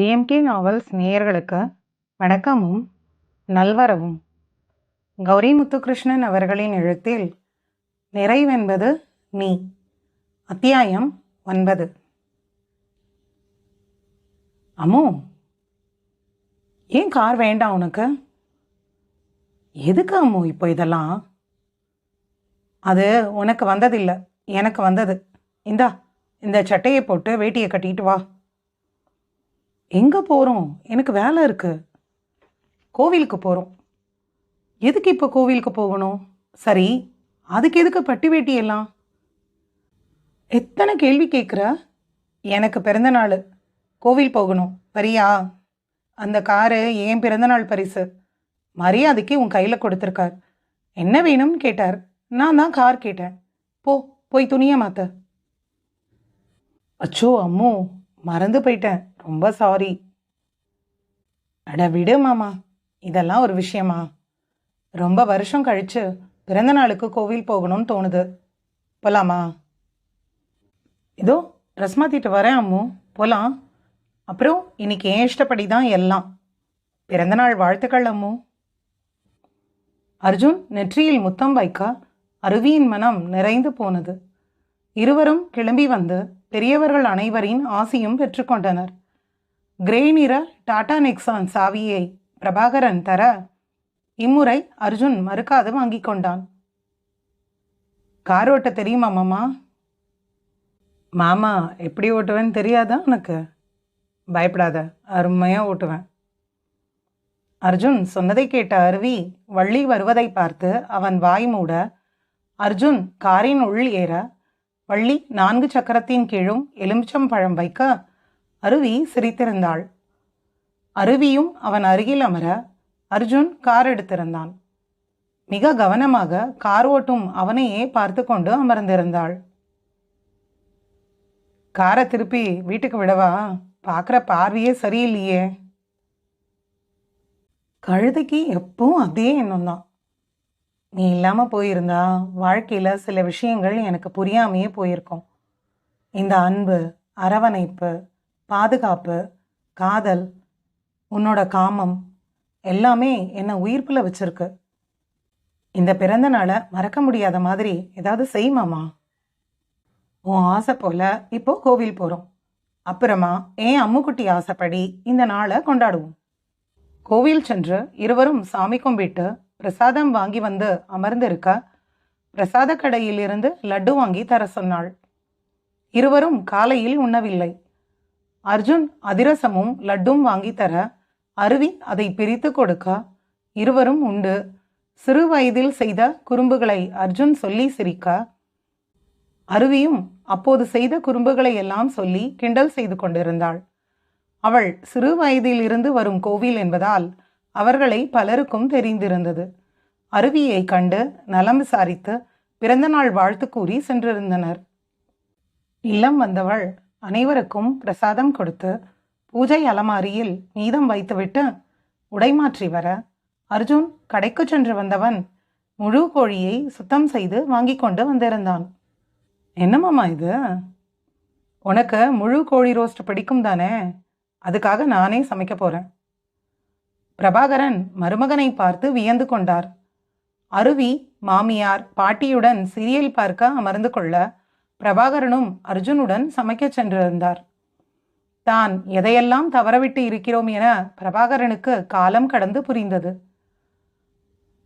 GMK novels நேயர்களுக்கு வணக்கமும் நல்வரவும். கௌரி முத்துகிருஷ்ணன் அவர்களின் எழுத்தில் நிறைவென்பது நீ. அத்தியாயம் ஒன்பது. அம்மு ஏன் கார் வேண்டாம் உனக்கு? எதுக்கு அம்மு இப்போ இதெல்லாம்? அது உனக்கு வந்ததில்லை எனக்கு வந்தது. இந்தா இந்த சட்டையை போட்டு வேட்டியை கட்டிட்டு வா. எங்கே போகிறோம் எனக்கு வேலை இருக்குது கோவிலுக்கு போகிறோம் எதுக்கு இப்போ கோவிலுக்கு போகணும்? சரி அதுக்கு எதுக்கு பட்டி வேட்டி எல்லாம்? எத்தனை கேள்வி கேட்குற எனக்கு பிறந்த நாள். கோவில் போகணும். வரியா? அந்த காரு ஏன் பிறந்தநாள் பரிசு. மரியாதைக்கு உன் கையில் கொடுத்துருக்கார். என்ன வேணும்னு கேட்டார். நான் தான் கார் கேட்டேன். போ போய் துணியை மாற்ற அச்சோ அம்மோ. மறந்து போயிட்டேன். ரொம்ப சாரி அட விடு மாமா. இதெல்லாம் ஒரு விஷயமா? ரொம்ப வருஷம் கழிச்சு பிறந்த நாளுக்கு கோவில் போகணும்னு தோணுது. போலாமா? இதோ ட்ரெஸ் மாற்றிட்டு வரேன் அம்மு. போகலாம் அப்புறம் இன்னைக்கு ஏன் இஷ்டப்படி தான் எல்லாம் பிறந்தநாள் வாழ்த்துக்கள் அம்மு. அர்ஜுன் நெற்றியில் முத்தம் வைக்க அருவியின் மனம் நிறைந்து போனது. இருவரும் கிளம்பி வந்து பெரியவர்கள் அனைவரின் ஆசியும் பெற்றுக்கொண்டனர் கிரே நிற டாடா நெக்ஸான் சாவியை பிரபாகரன் தர இம்முறை அர்ஜுன் மறுக்காது வாங்கிக் கொண்டான். கார் ஓட்ட தெரியுமா மாமா? மாமா எப்படி ஓட்டுவேன்னு தெரியாதா உனக்கு? பயப்படாத அருமையாக ஓட்டுவேன். அர்ஜுன் சொன்னதை கேட்ட அருவி வள்ளி வருவதை பார்த்து அவன் வாய் மூட அர்ஜுன் காரின் உள் ஏற வள்ளி நான்கு சக்கரத்தின் கீழும் எலுமிச்சம் பழம் வைக்க அருவி சிரித்திருந்தாள். அருவியும் அவன் அருகில் அமர அர்ஜுன் கார் எடுத்திருந்தான். மிக கவனமாக கார் ஓட்டும் அவனையே பார்த்து கொண்டு அமர்ந்திருந்தாள். காரை திருப்பி வீட்டுக்கு விடவா? பார்க்குற பார்வையே சரியில்லையே. கழுதைக்கு எப்பவும் அதே எண்ணம் தான் நீ இல்லாமல் போயிருந்தா வாழ்க்கையில் சில விஷயங்கள் எனக்கு புரியாமையே போயிருக்கும். இந்த அன்பு அரவணைப்பு பாதுகாப்பு காதல் உன்னோட காமம் எல்லாமே என்னை உயிர்ப்பில் வச்சிருக்கு. இந்த பிறந்த நாளை மறக்க முடியாத மாதிரி ஏதாவது செய்யுமாமா? உன் ஆசை போல இப்போ கோவில் போகிறோம் அப்புறமா ஏன் அம்முக்குட்டி ஆசைப்படி இந்த நாளை கொண்டாடுவோம்? கோவில் சென்று இருவரும் சாமி கும்பிட்டு பிரசாதம் வாங்கி வந்து அமர்ந்திருக்க பிரசாத கடையிலிருந்து லட்டு வாங்கி தர சொன்னாள். இருவரும் காலையில் உண்ணவில்லை. அர்ஜுன் அதிரசமும் லட்டும் வாங்கி தர அருவி அதை பிரித்து கொடுக்க இருவரும் உண்டு. சிறு வயதில் செய்த குறும்புகளை அர்ஜுன் சொல்லி சிரிக்க அருவியும் அப்போது செய்த குறும்புகளை எல்லாம் சொல்லி கிண்டல் செய்து கொண்டிருந்தாள். அவள் சிறு வயதில் இருந்து வரும் கோவில் என்பதால் அவர்களை பலருக்கும் தெரிந்திருந்தது. அருவியை கண்டு நலம் விசாரித்து பிறந்தநாள் வாழ்த்து கூறி சென்றிருந்தனர். இல்லம் வந்தவள் அனைவருக்கும் பிரசாதம் கொடுத்து பூஜை அலமாரியில் மீதம் வைத்துவிட்டு உடைமாற்றி வர அர்ஜுன் கடைக்கு சென்று வந்தவன் முழு கோழியை சுத்தம் செய்து வாங்கி கொண்டு வந்திருந்தான். என்னமாம்மா இது? உனக்கு முழு கோழி ரோஸ்ட் பிடிக்கும் தானே அதுக்காக நானே சமைக்க போறேன். பிரபாகரன் மருமகனை பார்த்து வியந்து கொண்டார். அருவி மாமியார் பாட்டியுடன் சீரியல் பார்க்க அமர்ந்து கொள்ள பிரபாகரனும் அர்ஜுனுடன் சமைக்கச் சென்றிருந்தார். தான் எதையெல்லாம் தவறவிட்டு இருக்கிறோம் என பிரபாகரனுக்கு காலம் கடந்து புரிந்தது.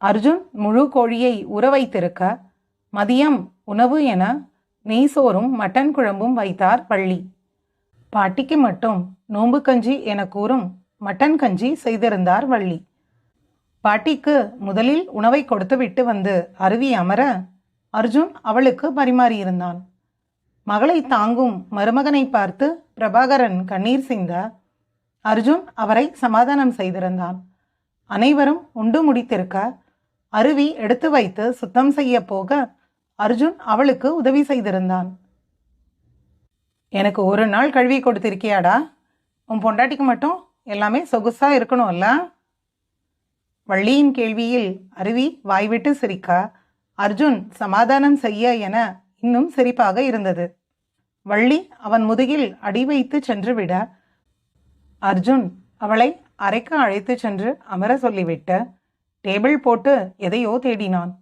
அர்ஜுன் முழு கோழியை உற வைத்திருக்க மதியம் உணவு என நெய்சோறும் மட்டன் குழம்பும் வைத்தார் பள்ளி பாட்டிக்கு மட்டும் நோம்பு கஞ்சி என கூறும் மட்டன் கஞ்சி செய்திருந்தார் வள்ளி. பாட்டிக்கு முதலில் உணவை கொடுத்துவிட்டு வந்து அருவி அமர அர்ஜுன் அவளுக்கு பரிமாறியிருந்தான். மகளை தாங்கும் மருமகனை பார்த்து பிரபாகரன் கண்ணீர் சிந்த அர்ஜுன் அவரை சமாதானம் செய்திருந்தான். அனைவரும் உண்டு முடித்திருக்க அருவி எடுத்து வைத்து சுத்தம் செய்ய போக அர்ஜுன் அவளுக்கு உதவி செய்திருந்தான். எனக்கு ஒரு நாள் கழுவி கொடுத்திருக்கியாடா? உன் பொண்டாட்டிக்கு மட்டும் எல்லாமே சொகுசா இருக்கணும்ல? வள்ளியின் கேள்வியில் அருவி வாய்விட்டு சிரிக்க. அர்ஜுன் சமாதானம் செய்ய என இன்னும் சிரிப்பாக இருந்தது. வள்ளி அவன் முதுகில் அடி வைத்து சென்றுவிட அர்ஜுன் அவளை அறைக்கு அழைத்துச் சென்று அமர சொல்லிவிட்டு டேபிள் போட்டு எதையோ தேடினான்.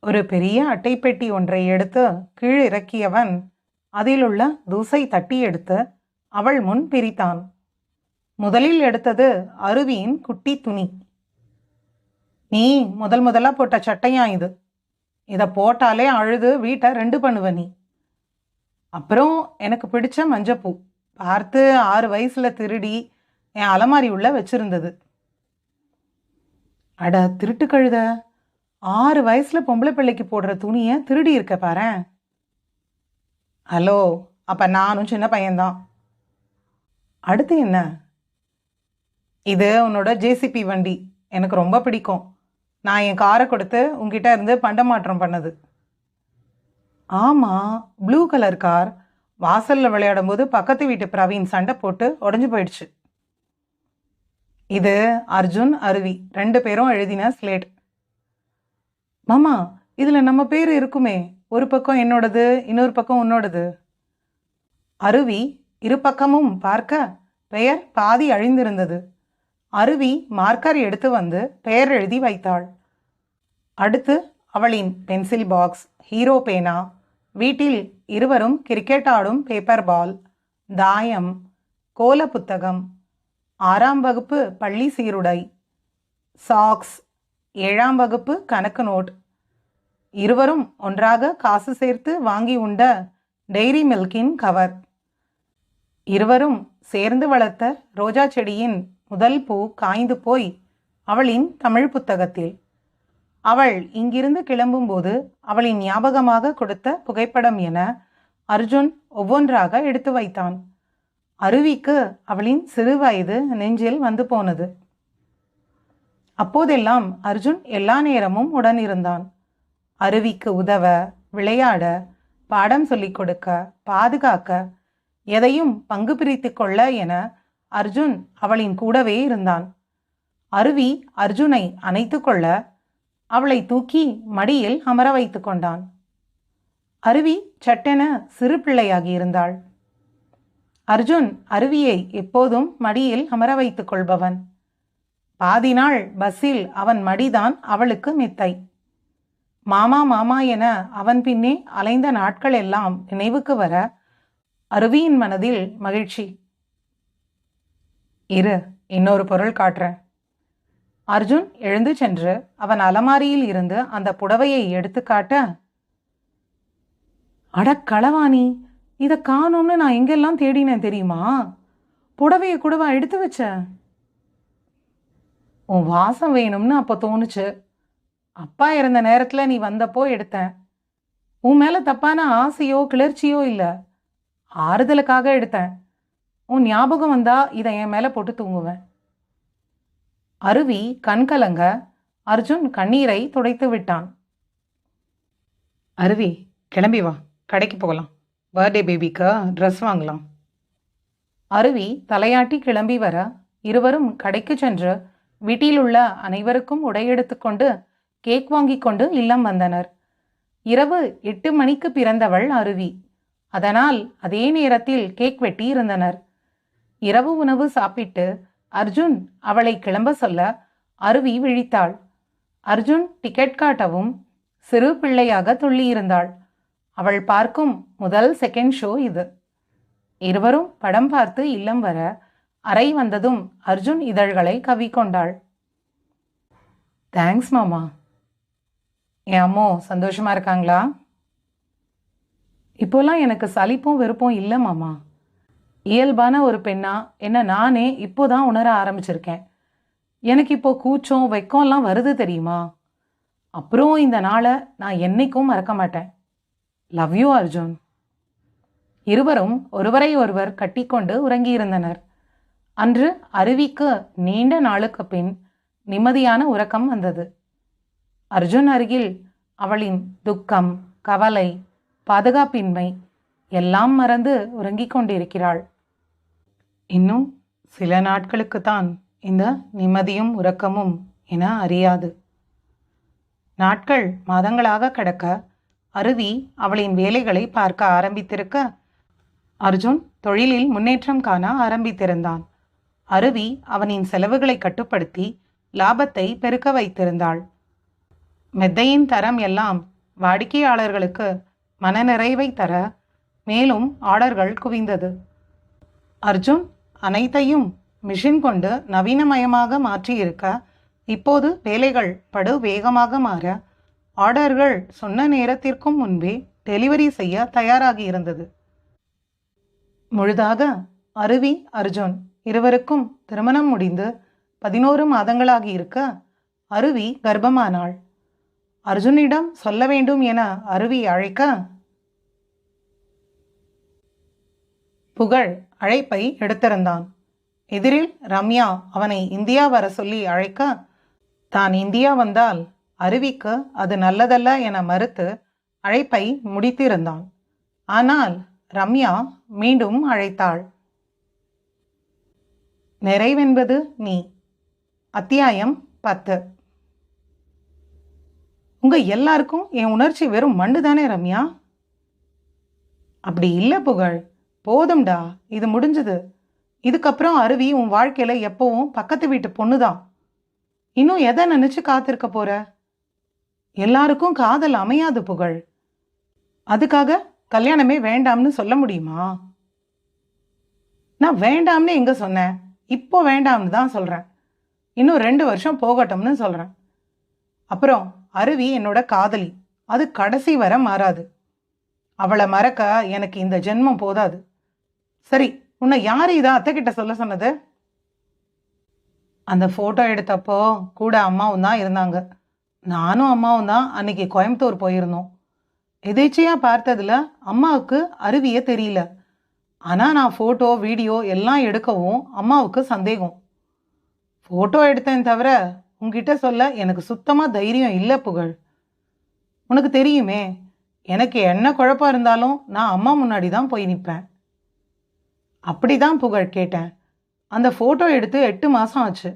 ஒரு பெரிய அட்டைப்பெட்டி ஒன்றை எடுத்து கீழ் இறக்கியவன் அதிலுள்ள தூசை தட்டி எடுத்து அவள் முன் பிரித்தான். முதலில் எடுத்தது அருவியின் குட்டி துணி. நீ முதல் முதலா போட்ட சட்டையா இது? இதை போட்டாலே அழுது வீட்டை ரெண்டு பண்ணுவ நீ. அப்புறம் எனக்கு பிடிச்ச மஞ்சப்பூ. பார்த்து ஆறு வயசுல திருடி என் அலமாரி உள்ள வச்சிருந்தது. அட திருட்டு கழுத. ஆறு வயசுல பொம்பளை பிள்ளைக்கு போடுற துணியை திருடி இருக்க பாரேன். ஹலோ அப்ப நானும் சின்ன பையன்தான். அடுத்து என்ன? இது உன்னோட ஜேசிபி வண்டி. எனக்கு ரொம்ப பிடிக்கும். நான் என் காரை கொடுத்து உங்ககிட்ட இருந்து பண்டமாற்றம் பண்ணது. ஆமாம் ப்ளூ கலர் கார் வாசலில் விளையாடும் போது பக்கத்து வீட்டு பிரவீன் சண்டை போட்டு உடஞ்சு போயிடுச்சு. இது அர்ஜுன் அருவி. ரெண்டு பேரும் எழுதின ஸ்லேட் மாமா இதில் நம்ம பேர் இருக்குமே. ஒரு பக்கம் என்னோடது இன்னொரு பக்கம் உன்னோடது. அருவி இரு பக்கமும் பார்க்க பெயர் பாதி அழிந்திருந்தது. அருவி மார்க்கர் எடுத்து வந்து பெயர் எழுதி வைத்தாள். அடுத்து அவளின் பென்சில் பாக்ஸ் ஹீரோ பேனா வீட்டில் இருவரும் கிரிக்கெட் ஆடும் பேப்பர் பால் தாயம் கோல புத்தகம் ஆறாம் வகுப்பு பள்ளி சீருடை சாக்ஸ் ஏழாம் வகுப்பு கணக்கு நோட். இருவரும் ஒன்றாக காசு சேர்த்து வாங்கி உண்ட டெய்ரி மில்கின் கவர் இருவரும் சேர்ந்து வளர்த்த ரோஜா செடியின் முதல் பூ காய்ந்து போய் அவளின் தமிழ் புத்தகத்தில். அவள் இங்கிருந்து கிளம்பும்போது அவளின் ஞாபகமாக கொடுத்த புகைப்படம் என அர்ஜுன் ஒவ்வொன்றாக எடுத்து வைத்தான். அருவிக்கு அவளின் சிறுவயது நெஞ்சில் வந்து போனது. அப்போதெல்லாம் அர்ஜுன் எல்லா நேரமும் உடன் இருந்தான். அருவிக்கு உதவ விளையாட பாடம் சொல்லிக் கொடுக்க பாதுகாக்க எதையும் பங்கு பிரித்து கொள்ள என அர்ஜுன் அவளின் கூடவே இருந்தான். அருவி அர்ஜுனை அணைத்து கொள்ள அவளை தூக்கி மடியில் அமர வைத்து கொண்டான். அருவி சட்டென சிறு பிள்ளையாகி இருந்தாள். அர்ஜுன் அருவியை எப்போதும் மடியில் அமர வைத்துக் கொள்பவன். பாதி நாள் பஸ்ஸில் அவன் மடிதான் அவளுக்கு மெத்தை. மாமா மாமா என அவன் பின்னே அலைந்த நாட்கள் எல்லாம் நினைவுக்கு வர அருவியின் மனதில் மகிழ்ச்சி. இரு இன்னொரு பொருள் காட்டுறேன். அர்ஜுன் எழுந்து சென்று அவன் அலமாரியில் இருந்து அந்த புடவையை எடுத்து காட்ட அட களவாணி இதை காணோம்னு நான் எங்கெல்லாம் தேடினேன் தெரியுமா? புடவையை கூடவா எடுத்து வச்ச? உன் வாசம் வேணும்னு அப்போ தோணுச்சு. அப்பா இறந்த நேரத்தில் நீ வந்தப்போ எடுத்தேன். உன் மேலே தப்பான ஆசையோ கிளர்ச்சியோ இல்லை. ஆறுதலுக்காக எடுத்தேன். உன் ஞாபகம் வந்தா இதை என் மேலே போட்டு தூங்குவேன். அருவி கண்கலங்க அர்ஜுன் கண்ணீரை துடைத்து விட்டான். அருவி கிளம்பி வா. கடைக்கு போகலாம். பர்த்டே பேபிக்கு ட்ரெஸ் வாங்கலாம். அருவி தலையாட்டி கிளம்பி வர இருவரும் கடைக்கு சென்று வீட்டில் உள்ள அனைவருக்கும் உடையெடுத்துக்கொண்டு கேக் வாங்கி கொண்டு இல்லம் வந்தனர். இரவு எட்டு மணிக்கு பிறந்தவள் அருவி. அதனால் அதே நேரத்தில் கேக் வெட்டி இருந்தனர் இரவு உணவு சாப்பிட்டு அர்ஜுன் அவளை கிளம்ப சொல்ல அருவி விழித்தாள். அர்ஜுன் டிக்கெட் காட்டவும் சிறு பிள்ளையாக துள்ளியிருந்தாள். அவள் பார்க்கும் முதல் செகண்ட் ஷோ இது. இருவரும் படம் பார்த்து இல்லம் வர அறை வந்ததும் அர்ஜுன் இதழ்களை கவிக்கொண்டாள் தேங்க்ஸ் மாமா. என் அம்மோ சந்தோஷமா இருக்காங்களா? இப்போலாம் எனக்கு சலிப்பும் வெறுப்பும் இல்லை மாமா. இயல்பான ஒரு பெண்ணா? என்ன நானே இப்போதான் உணர ஆரம்பிச்சிருக்கேன். எனக்கு இப்போ கூச்சம் வெக்கம்லாம் வருது தெரியுமா? அப்புறம் இந்த நாளை நான் என்னைக்கும் மறக்க மாட்டேன். Love you Arjun. இருவரும் ஒருவரை ஒருவர் கட்டிக்கொண்டு உறங்கியிருந்தனர். அன்று அருவிக்கு நீண்ட நாளுக்கு பின் நிம்மதியான உறக்கம் வந்தது. அர்ஜுன் அருகில் அவளின் துக்கம் கவலை பாதுகாப்பின்மை எல்லாம் மறந்து உறங்கிக் கொண்டிருக்கிறாள். இன்னும் சில நாட்களுக்கு தான் இந்த நிம்மதியும் உறக்கமும் என அறியாது. நாட்கள் மாதங்களாக கடக்க அருவி அவளின் வேலைகளை பார்க்க ஆரம்பித்திருக்க அர்ஜுன் தொழிலில் முன்னேற்றம் காண ஆரம்பித்திருந்தான். அருவி அவனின் செலவுகளை கட்டுப்படுத்தி லாபத்தை பெருக்க வைத்திருந்தாள். மெத்தையின் தரம் எல்லாம் வாடிக்கையாளர்களுக்கு மனநிறைவை தர மேலும் ஆர்டர்கள் குவிந்தது. அர்ஜுன் அனைத்தையும் மிஷின் கொண்டு நவீனமயமாக மாற்றியிருக்க இப்போது வேலைகள் படு வேகமாக மாற ஆர்டர்கள் சொன்ன நேரத்திற்கும் முன்பே டெலிவரி செய்ய தயாராகி இருந்தது முழுதாக அருவி அர்ஜுன் இருவருக்கும் திருமணம் முடிந்து பதினோரு மாதங்களாகி இருக்க அருவி கர்ப்பமானாள். அர்ஜுனிடம் சொல்ல வேண்டும் என அருவி அழைக்க புகழ் அழைப்பை எடுத்திருந்தான். எதிரில் ரம்யா அவனை இந்தியா வர சொல்லி அழைக்க தான் இந்தியா வந்தால் அருவிக்கு அது நல்லதல்ல என மறுத்து அழைப்பை முடித்திருந்தான். ஆனால் ரம்யா மீண்டும் அழைத்தாள். நிறைவென்பது நீ. அத்தியாயம் பத்து. உங்க எல்லாருக்கும் என் உணர்ச்சி வெறும் மண்டு தானே ரம்யா? அப்படி இல்லை புகழ். போதும்டா இது முடிஞ்சது. இதுக்கப்புறம் அருவி உன் வாழ்க்கையில எப்பவும் பக்கத்து வீட்டு பொண்ணு தான் இன்னும் எதை நினைச்சு காத்திருக்க போற? எல்லாருக்கும் காதல் அமையாது புகழ். அதுக்காக கல்யாணமே வேண்டாம்னு சொல்ல முடியுமா? நான் வேண்டாம்னு எங்க சொன்னேன்? இப்போ வேண்டாம்னு தான் சொல்றேன். இன்னும் ரெண்டு வருஷம் போகட்டும்னு சொல்றேன். அப்புறம் அருவி என்னோட காதலி. அது கடைசி வரை மாறாது. அவளை மறக்க எனக்கு இந்த ஜென்மம் போதாது. சரி உன்னை யார் இதை அத்தை கிட்ட சொல்ல சொன்னது? அந்த ஃபோட்டோ எடுத்தப்போ கூட அம்மாவும் தான் இருந்தாங்க. நானும் அம்மாவும் தான் அன்னைக்கு கோயம்புத்தூர் போயிருந்தோம். எதேச்சையாக பார்த்ததுல அம்மாவுக்கு அருவியே தெரியல. ஆனால் நான் ஃபோட்டோ வீடியோ எல்லாம் எடுக்கவும் அம்மாவுக்கு சந்தேகம். ஃபோட்டோ எடுத்தேன் தவிர உங்ககிட்ட சொல்ல எனக்கு சுத்தமாக தைரியம் இல்லை புகழ். உனக்கு தெரியுமே எனக்கு என்ன குழப்பம் இருந்தாலும் நான் அம்மா முன்னாடி தான் போய் நிற்பேன் அப்படி தான் புகழ் கேட்டேன். அந்த ஃபோட்டோ எடுத்து எட்டு மாதம் ஆச்சு.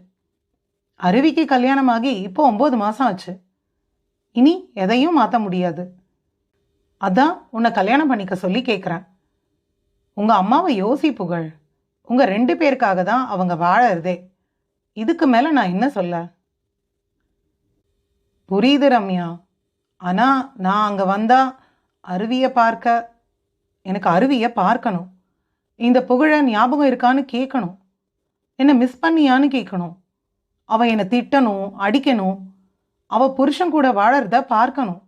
அருவிக்கு கல்யாணமாகி இப்போ ஒம்பது மாதம் ஆச்சு. இனி எதையும் மாற்ற முடியாது. அதான் உன்னை கல்யாணம் பண்ணிக்க சொல்லி கேட்குறேன் உங்கள் அம்மாவை யோசி புகழ். உங்கள் ரெண்டு பேருக்காக தான் அவங்க வாழறதே. இதுக்கு மேலே நான் என்ன சொல்ல? புரியுது ரம்யா. ஆனால் நான் அங்கே வந்தால் அருவியை பார்க்க எனக்கு அருவியை பார்க்கணும். இந்த புகழை ஞாபகம் இருக்கான்னு கேட்கணும். என்னை மிஸ் பண்ணியான்னு கேட்கணும். அவள் என்னை திட்டணும் அடிக்கணும். அவள் புருஷன் கூட வாழறத பார்க்கணும்.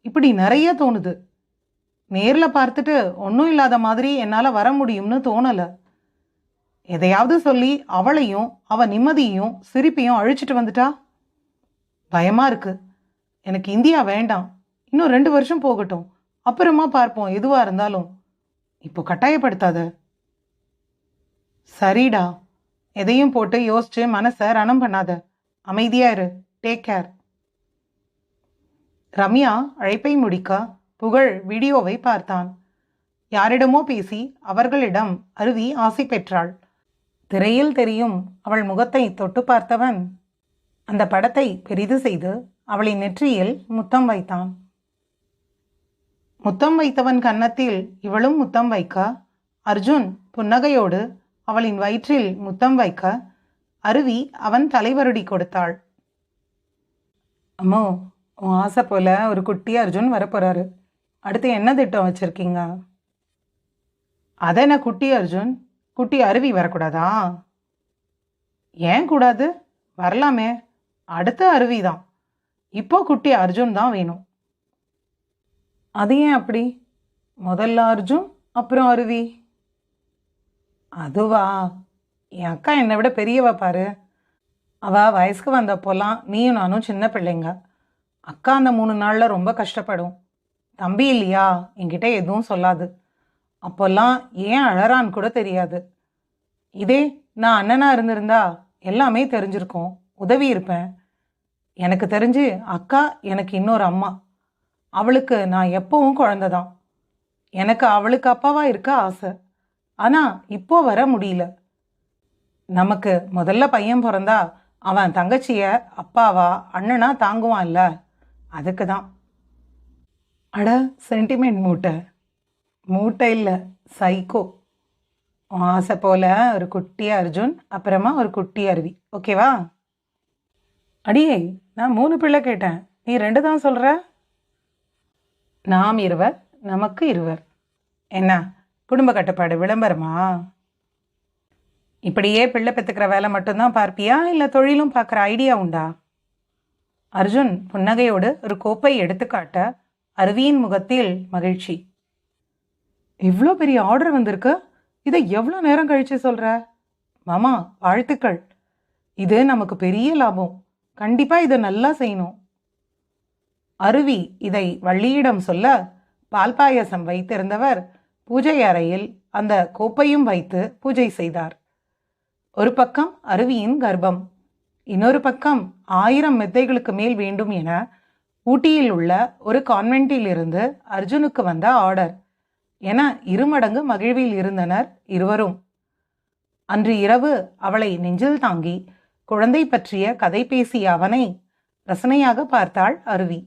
இப்படி நிறைய தோணுது. நேரில் பார்த்துட்டு ஒன்றும் இல்லாத மாதிரி என்னால் வர முடியும்னு தோணலை. எதையாவது சொல்லி அவளையும் அவள் நிம்மதியையும் சிரிப்பையும் அழிச்சிட்டு வந்துட்டா? பயமாக இருக்கு. எனக்கு இந்தியா வேண்டாம். இன்னும் ரெண்டு வருஷம் போகட்டும். அப்புறமா பார்ப்போம் எதுவாக இருந்தாலும். இப்போ கட்டாயப்படுத்தாத. சரிடா. எதையும் போட்டு யோசிச்சு மனசை ரணம் பண்ணாத. அமைதியா இரு. டேக் கேர் ரம்யா அழைப்பை முடிக்க புகழ் வீடியோவை பார்த்தான். யாரிடமோ பேசி அவர்களிடம் அருவி ஆசை பெற்றாள். திரையில் தெரியும் அவள் முகத்தை தொட்டு பார்த்தவன். அந்த படத்தை பெரிது செய்து அவளின் நெற்றியில் முத்தம் வைத்தான். முத்தம் வைத்தவன் கன்னத்தில் இவளும் முத்தம் வைக்க? அர்ஜுன் புன்னகையோடு அவளின் வயிற்றில் முத்தம் வைக்க அருவி அவன் தலைவருடி கொடுத்தாள். அம்மோ உன் ஆசை போல ஒரு குட்டி அர்ஜுன் வரப்போறாரு. அடுத்து என்ன திட்டம் வச்சிருக்கீங்க? அதென்ன குட்டி அர்ஜுன்? குட்டி அருவி வரக்கூடாதா? ஏன் கூடாது? வரலாமே. அடுத்த அருவி தான் இப்போ குட்டி அர்ஜுன் தான் வேணும். அது ஏன் அப்படி? முதல்ல அர்ஜுன் அப்புறம் அருவி. அதுவா? என் அக்கா என்னை விட பெரியவ பாரு. அவ வயசுக்கு வந்தப்போலாம் நீயும் நானும் சின்ன பிள்ளைங்க. அக்கா அந்த மூணு நாளில் ரொம்ப கஷ்டப்படும். தம்பி இல்லையா? என்கிட்ட எதுவும் சொல்லாது. அப்போல்லாம் ஏன் அழறான்னு கூட தெரியாது. இதே நான் அண்ணனாக இருந்திருந்தா எல்லாமே தெரிஞ்சிருக்கும். உதவி இருப்பேன். எனக்கு தெரிஞ்சு அக்கா எனக்கு இன்னொரு அம்மா. அவளுக்கு நான் எப்பவும் குழந்தை தான் எனக்கு அவளுக்கு அப்பாவாக இருக்க ஆசை. ஆனால் இப்போ வர முடியல. நமக்கு முதல்ல பையன் பிறந்தா அவன் தங்கச்சியை அப்பாவா அண்ணனா தாங்குவான்ல அதுக்கு தான் அட சென்டிமெண்ட் மூட்டை. மூட்டை இல்லை சைக்கோ ஆசை போல ஒரு குட்டி அர்ஜுன் அப்புறமா ஒரு குட்டி அருவி. ஓகேவா அடியே நான் மூணு பிள்ளை கேட்டேன். நீ ரெண்டு தான் சொல்கிற நாம் இருவர் நமக்கு இருவர். என்ன? குடும்ப கட்டுப்பாடு விளம்பரமா? இப்படியே பிள்ளை பெற்றுக்கிற வேலை மட்டும்தான் பார்ப்பியா? இல்லை தொழிலும் பார்க்குற ஐடியா உண்டா? அர்ஜுன் புன்னகையோடு ஒரு கோப்பை எடுத்துக்காட்ட அருவியின் முகத்தில் மகிழ்ச்சி. இவ்வளோ பெரிய ஆர்டர் வந்திருக்கு. இதை எவ்வளோ நேரம் கழிச்சு சொல்கிற மாமா வாழ்த்துக்கள். இது நமக்கு பெரிய லாபம். கண்டிப்பாக இதை நல்லா செய்யணும். அருவி இதை வள்ளியிடம் சொல்ல பால் பாயசம் வைத்திருந்தவர் பூஜை அறையில் அந்த கோப்பையும் வைத்து பூஜை செய்தார். ஒரு பக்கம் அருவியின் கர்ப்பம் இன்னொரு பக்கம் ஆயிரம் மெத்தைகளுக்கு மேல் வேண்டும் என ஊட்டியில் உள்ள ஒரு கான்வென்ட்டில் இருந்து அர்ஜுனுக்கு வந்த ஆர்டர் என இருமடங்கு மகிழ்வில் இருந்தனர் இருவரும். அன்று இரவு அவளை நெஞ்சில் தாங்கி குழந்தை பற்றிய கதை பேசிய அவனை ரசனையாக பார்த்தாள் அருவி.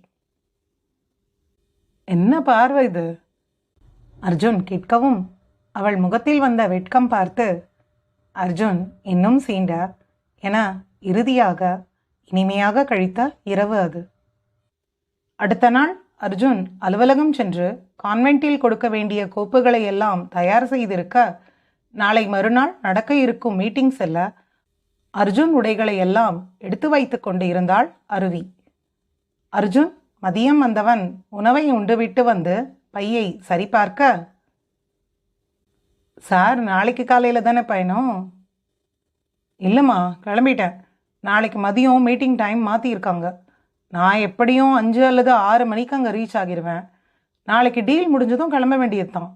என்ன பார்வை இது? அர்ஜுன் கேட்கவும் அவள் முகத்தில் வந்த வெட்கம் பார்த்து அர்ஜுன் இன்னும் சீண்ட? என இறுதியாக இனிமையாக கழித்த இரவு அது. அடுத்த நாள் அர்ஜுன் அலுவலகம் சென்று கான்வென்ட்டில் கொடுக்க வேண்டிய கோப்புகளை எல்லாம் தயார் செய்திருக்க நாளை மறுநாள் நடக்க இருக்கும் மீட்டிங் செல்ல அர்ஜுன் உடைகளை எல்லாம் எடுத்து வைத்து கொண்டு இருந்தாள் அருவி. அர்ஜுன் மதியம் வந்தவன் உணவை உண்டுவிட்டு வந்து பையை சரிபார்க்க சார் நாளைக்கு காலையில் தானே பயணம்? இல்லைம்மா கிளம்பிட்டேன். நாளைக்கு மதியம் மீட்டிங் டைம் மாற்றியிருக்காங்க நான் எப்படியும் அஞ்சு அல்லது ஆறு மணிக்கு அங்கே ரீச் ஆகிடுவேன் நாளைக்கு டீல் முடிஞ்சதும் கிளம்ப வேண்டியது தான்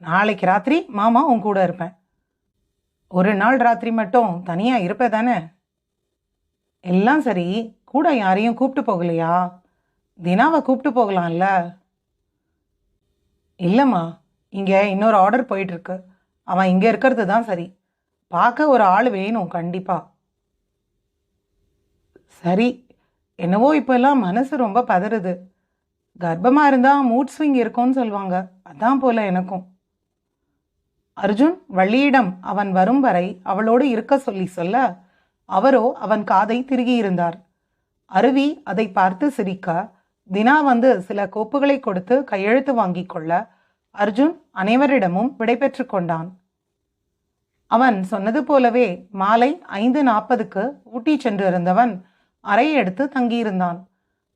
நாளைக்கு ராத்திரி மாமா உன் கூட இருப்பேன். ஒரு நாள் ராத்திரி மட்டும் தனியாக இருப்ப தானே? எல்லாம் சரி. கூட யாரையும் கூப்பிட்டு போகலையா? தினாவை கூப்பிட்டு போகலாம்ல? இல்லைம்மா இங்கே இன்னொரு ஆர்டர் போயிட்டுருக்கு. அவன் இங்கே இருக்கிறது தான் சரி. பார்க்க ஒரு ஆள் வேணும் கண்டிப்பாக சரி. என்னவோ இப்போல்லாம் மனசு ரொம்ப பதறுது. கர்ப்பமாக இருந்தால் மூட் ஸ்விங் இருக்கும்னு சொல்லுவாங்க அதான் போல எனக்கும். அர்ஜுன் வள்ளியிடம் அவன் வரும் வரை அவளோடு இருக்க சொல்லி சொல்ல அவரோ அவன் காதை திருகியிருந்தார் அருவி அதை பார்த்து சிரிக்க தினா வந்து சில கோப்புகளை கொடுத்து கையெழுத்து வாங்கிக் கொள்ள அர்ஜுன் அனைவரிடமும் விடைபெற்று கொண்டான். அவன் சொன்னது போலவே மாலை ஐந்து நாற்பதுக்கு ஊட்டி சென்று இருந்தவன் அறையை எடுத்து தங்கியிருந்தான்.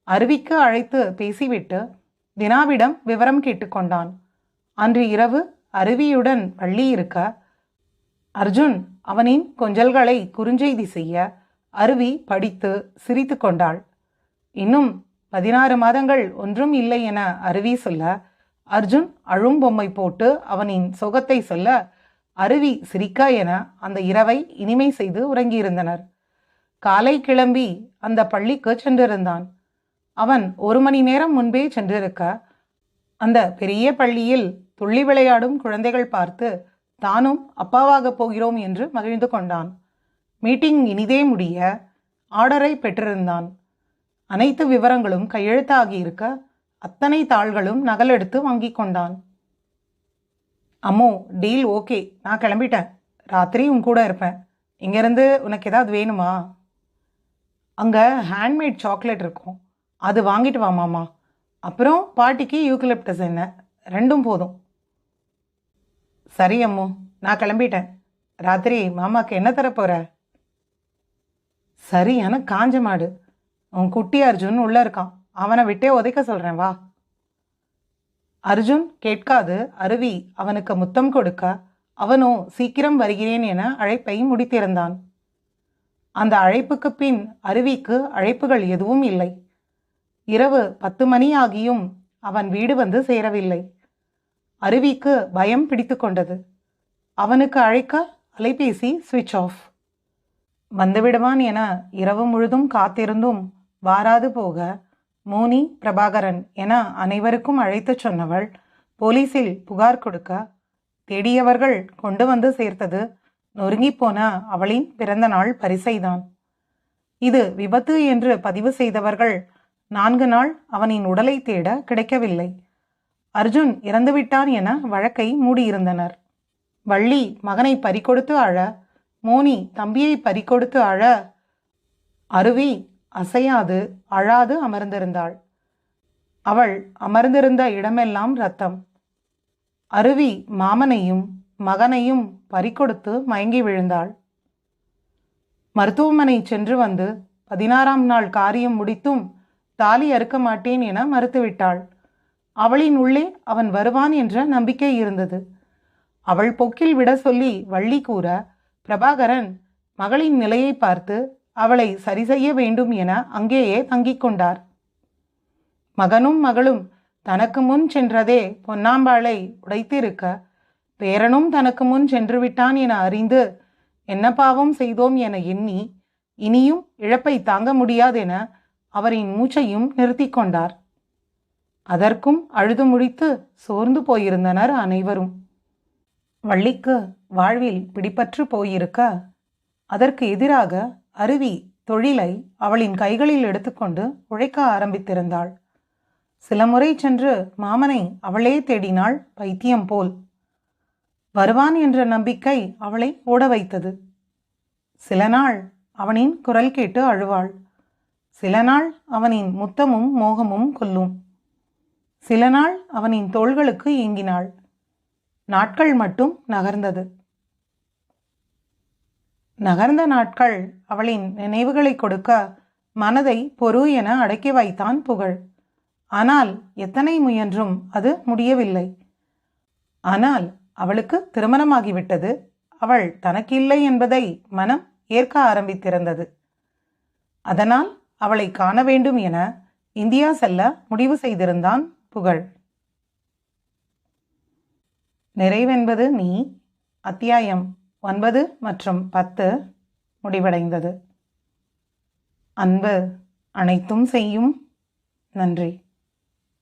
அருவிக்கு அழைத்து பேசிவிட்டு தினாவிடம் விவரம் கேட்டுக்கொண்டான் அன்று இரவு அருவியுடன் பள்ளி இருக்க அர்ஜுன் அவனின் கொஞ்சல்களை குறுஞ்செய்தி செய்ய அருவி படித்து சிரித்து கொண்டாள். இன்னும் பதினாறு மாதங்கள் ஒன்றும் இல்லை என அருவி சொல்ல அர்ஜுன் அழும் பொம்மை போட்டு அவனின் சுகத்தை சொல்ல அருவி சிரிக்கா என அந்த இரவை இனிமை செய்து உறங்கியிருந்தனர். காலை கிளம்பி அந்த பள்ளிக்கு சென்றிருந்தான். அவன் ஒரு மணி நேரம் முன்பே சென்றிருக்க அந்த பெரிய பள்ளியில் துள்ளி விளையாடும் குழந்தைகள் பார்த்து தானும் அப்பாவாக போகிறோம் என்று மகிழ்ந்து கொண்டான். மீட்டிங் இனிதே முடிய ஆர்டரை பெற்றிருந்தான். அனைத்து விவரங்களும் கையெழுத்தாகி இருக்க அத்தனை தாள்களும் நகலெடுத்து வாங்கி கொண்டான். அம்மோ டீல் ஓகே. நான் கிளம்பிட்டேன். ராத்திரி உன் கூட இருப்பேன். இங்கேருந்து உனக்கு ஏதாவது வேணுமா? அங்கே ஹேண்ட்மேட் சாக்லேட் இருக்கும். அது வாங்கிட்டு வா மாமா. அப்புறம் பாட்டிக்கு யூக்கலிப்டஸ் என்ன? ரெண்டும் போதும். சரி அம்மு. நான் கிளம்பிட்டேன். ராத்திரி மாமாக்கு என்ன தர போகிற சரியான காஞ்ச மாடு. உன் குட்டி அர்ஜுன் உள்ள இருக்கான். அவனை விட்டே உதைக்க சொல்றேன் வா. அர்ஜுன் கேட்காது. அருவி அவனுக்கு முத்தம் கொடுக்க. அவனோ சீக்கிரம் வருகிறேன் என அழைப்பை முடித்திருந்தான். அந்த அழைப்புக்கு பின் அருவிக்கு அழைப்புகள் எதுவும் இல்லை. இரவு பத்து மணி ஆகியும் அவன் வீடு வந்து சேரவில்லை. அருவிக்கு பயம் பிடித்து கொண்டது. அவனுக்கு அழைக்க அலைபேசி சுவிட்ச் ஆஃப் வந்துவிடுவான் என இரவு முழுதும் காத்திருந்தும் வாராது போக மோனி பிரபாகரன் என அனைவருக்கும் அழைத்துச் சொன்னவள் போலீசில் புகார் கொடுக்க தேடியவர்கள் கொண்டு வந்து சேர்த்தது நொறுங்கிப்போன அவளின் பிறந்த நாள் பரிசைதான். இது விபத்து என்று பதிவு செய்தவர்கள் நான்கு நாள் அவனின் உடலை தேட கிடைக்கவில்லை. அர்ஜுன் இறந்துவிட்டான் என வழக்கை மூடியிருந்தனர். வள்ளி மகனை பறிகொடுத்து அழ மோனி தம்பியை பறிகொடுத்து அழ அருவி அசையாது அழாது அமர்ந்திருந்தாள். அவள் அமர்ந்திருந்த இடமெல்லாம் ரத்தம். அருவி மாமனையும் மகனையும் பறிகொடுத்து மயங்கி விழுந்தாள். மருத்துவமனை சென்று வந்து பதினாறாம் நாள் காரியம் முடித்தும் தாலி அறுக்க மாட்டேன் என மறுத்துவிட்டாள். அவளின் உள்ளே அவன் வருவான் என்ற நம்பிக்கை இருந்தது. அவள் பொக்கில் விட சொல்லி வள்ளி கூற பிரபாகரன் மகளின் நிலையை பார்த்து அவளை சரி செய்ய வேண்டும் என அங்கேயே தங்கிக் கொண்டார். மகனும் மகளும் தனக்கு முன் சென்றதே பொன்னாம்பாளை உடைத்திருக்க பேரனும் தனக்கு முன் சென்று விட்டான் என அறிந்து என்ன பாவம் செய்தோம் என எண்ணி இனியும் இழப்பை தாங்க முடியாதென அவரின் மூச்சையும் நிறுத்தி கொண்டார். அதற்கும் அழுது முடித்து சோர்ந்து போயிருந்தனர் அனைவரும். வள்ளிக்கு வாழ்வில் பிடிபற்று போயிருக்க அதற்கு எதிராக அருவி தொழிலை அவளின் கைகளில் எடுத்துக்கொண்டு உழைக்க ஆரம்பித்திருந்தாள். சில முறை சென்று மாமனை அவளே தேடினாள் பைத்தியம் போல். வருவான் என்ற நம்பிக்கை அவளை ஓட வைத்தது. சில நாள் அவனின் குரல் கேட்டு அழுவாள். சில நாள் அவனின் முத்தமும் மோகமும் கொல்லும். சில நாள் அவனின் தோள்களுக்கு ஏங்கினாள். நாட்கள் மட்டும் நகர்ந்தது. நகர்ந்த நாட்கள் அவளின் நினைவுகளை கொடுக்க மனதை பொறு என அடக்கி வைத்தான் புகழ். ஆனால் எத்தனை முயன்றும் அது முடியவில்லை. ஆனால் அவளுக்கு திருமணமாகிவிட்டது. அவள் தனக்கில்லை என்பதை மனம் ஏற்க ஆரம்பித்திருந்தது. அதனால் அவளை காண வேண்டும் என இந்தியா செல்ல முடிவு செய்திருந்தான் புகழ். நிறைவென்பது நீ. அத்தியாயம் ஒன்பது மற்றும் பத்து முடிவடைந்தது. அன்பு அனைத்தும் செய்யும். நன்றி.